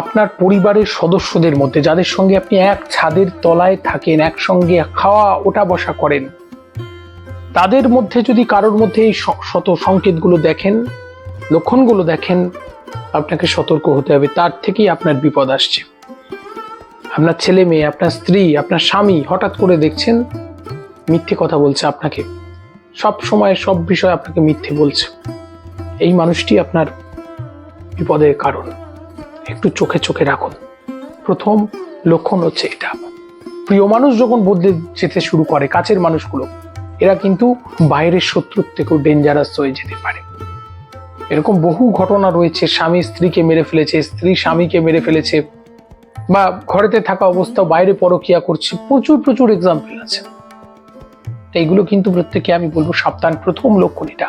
আপনার পরিবারের সদস্যদের মধ্যে, যাদের সঙ্গে আপনি এক ছাদের তলায় থাকেন, একসঙ্গে খাওয়া ওঠা বসা করেন, তাদের মধ্যে যদি কারোর মধ্যে এই শত সংকেতগুলো দেখেন, লক্ষণগুলো দেখেন, আপনাকে সতর্ক হতে হবে। তার থেকেই আপনার বিপদ আসছে। আপনার ছেলে মেয়ে, আপনার স্ত্রী, আপনার স্বামী হঠাৎ করে দেখছেন, মিথ্যে কথা বলছে আপনাকে। সব সময় সব বিষয় আপনাকে মিথ্যে বলছে। এই মানুষটি আপনার বিপদের কারণ। একটু চোখে চোখে রাখুন। প্রথম লক্ষণ হচ্ছে এটা। প্রিয় মানুষ যখন বদলে যেতে শুরু করে, কাছের মানুষগুলো, এরা কিন্তু বাইরের শত্রুর থেকেও ডেঞ্জারাস হয়ে যেতে পারে। এরকম বহু ঘটনা রয়েছে, স্বামী স্ত্রীকে মেরে ফেলেছে, স্ত্রী স্বামীকে মেরে ফেলেছে, বা ঘরেতে থাকা অবস্থা বাইরে পরকিয়া করছে, প্রচুর প্রচুর এক্সাম্পল আছে। এইগুলো কিন্তু প্রত্যেকে আমি বলব সাবধান। প্রথম লক্ষণ এটা।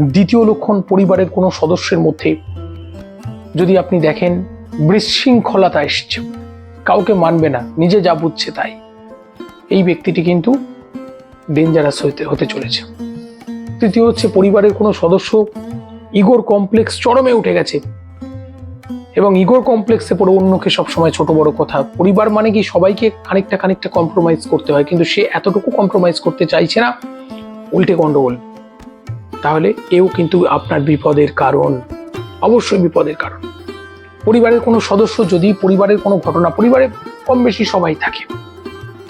দ্বিতীয় লক্ষণ, পরিবারের কোনো সদস্যের মধ্যে যদি আপনি দেখেন বিশৃঙ্খলতা এসছে, কাউকে মানবে না, নিজে যা বুঝছে তাই। এই ব্যক্তিটি কিন্তু ডেঞ্জারাস হইতে হতে চলেছে। তৃতীয় হচ্ছে পরিবারের কোনো সদস্য ইগোর কমপ্লেক্স চরমে উঠে গেছে। এবং ইগোর কমপ্লেক্সে পড়ে অন্যকে সবসময় ছোট বড় কথা। পরিবার মানে কি সবাইকে খানিকটা খানিকটা কম্প্রোমাইজ করতে হয়, কিন্তু সে এতটুকু কম্প্রোমাইজ করতে চাইছে না, উল্টে গন্ডগোল। তাহলে এও কিন্তু আপনার বিপদের কারণ। অবশ্যই বিপদের কারণ। পরিবারের কোনো সদস্য যদি পরিবারের কোনো ঘটনা, পরিবারে কম বেশি সবাই থাকে।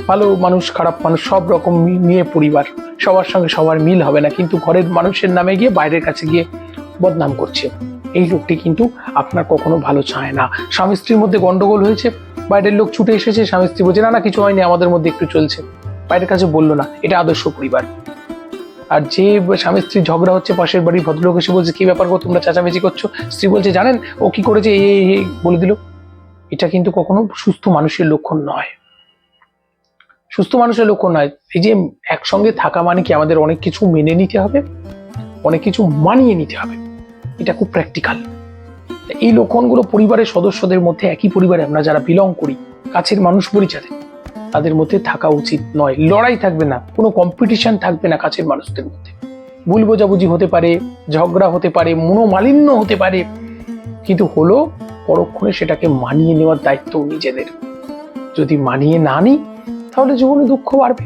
ভালো মানুষ, খারাপ মানুষ, সব রকম নিয়ে পরিবার, সবার সঙ্গে সবার মিল হবে না। কিন্তু ঘরের মানুষের নামে গিয়ে বাইরের কাছে গিয়ে বদনাম করছে। এই লোকটি কিন্তু আপনার কখনো ভালো চায় না। স্বামী স্ত্রীর মধ্যে গন্ডগোল হয়েছে, বাইরের লোক ছুটে এসেছে, স্বামী স্ত্রী বলছে, না না, কিছু হয়নি, আমাদের মধ্যে একটু চলছে। বাইরের কাছে বলল, না, এটা আদর্শ পরিবার। আর যে স্বামী স্ত্রী ঝগড়া হচ্ছে, পাশের বাড়ির ভদ্রলোক এসে বলছে, কি ব্যাপার গো, তোমরা চেঁচামেচি করছ? স্ত্রী বলছে, জানেন, ও কি করেছে, এই বলে দিল। এটা কিন্তু কখনো সুস্থ মানুষের লক্ষণ নয়। সুস্থ মানুষের লক্ষণ নয়। এই যে একসঙ্গে থাকা মানে কি, আমাদের অনেক কিছু মেনে নিতে হবে, অনেক কিছু মানিয়ে নিতে হবে। এটা খুব প্র্যাকটিক্যাল এই লক্ষণগুলো পরিবারের সদস্যদের মধ্যে একই পরিবারে আমরা যারা বিলং করি, কাছের মানুষ যাদের তাদের মধ্যে থাকা উচিত নয়। লড়াই থাকবে না, কোনো কম্পিটিশন থাকবে না কাছের মানুষদের মধ্যে। ভুল বোঝাবুঝি হতে পারে, ঝগড়া হতে পারে, মনোমালিন্য হতে পারে, কিন্তু হলো পরক্ষণে সেটাকে মানিয়ে নেওয়ার দায়িত্ব নিজেদের। যদি মানিয়ে না নিই, তাহলে জীবনে দুঃখ বাড়বে,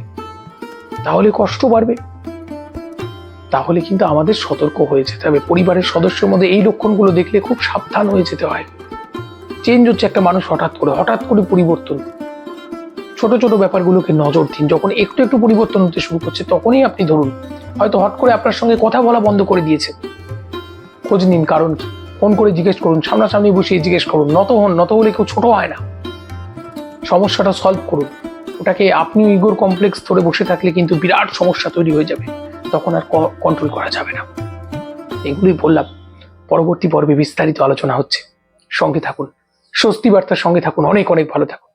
তাহলে কষ্ট বাড়বে। তাহলে কিন্তু আমাদের সতর্ক হয়ে যেতে হবে। পরিবারের সদস্যের মধ্যে এই লক্ষণগুলো দেখলে খুব সাবধান হয়ে যেতে হয়। চেঞ্জ হচ্ছে একটা মানুষ হঠাৎ করে হঠাৎ করে পরিবর্তন। ছোট ছোট ব্যাপারগুলোকে নজর দিন। যখন একটু একটু পরিবর্তন হতে শুরু করছে, তখনই আপনি ধরুন, হয়তো হট করে আপনার সঙ্গে কথা বলা বন্ধ করে দিয়েছে। খোঁজ নিন কারণ কি ফোন করে জিজ্ঞেস করুন, সামনাসামনি বসিয়ে জিজ্ঞেস করুন, নত হন, নত হলে কেউ ছোট হয় না। সমস্যাটা সলভ করুন। ওটাকে আপনি ইগোর কমপ্লেক্স ধরে বসে থাকলে কিন্তু বিরাট সমস্যা তৈরি হয়ে যাবে। তখন আর কন্ট্রোল করা যাবে না। এগুলোই বললাম। পরবর্তী পর্বে বিস্তারিত আলোচনা হচ্ছে। সঙ্গে থাকুন। স্বস্তি বার্তার সঙ্গে থাকুন। অনেক অনেক ভালো থাকুন।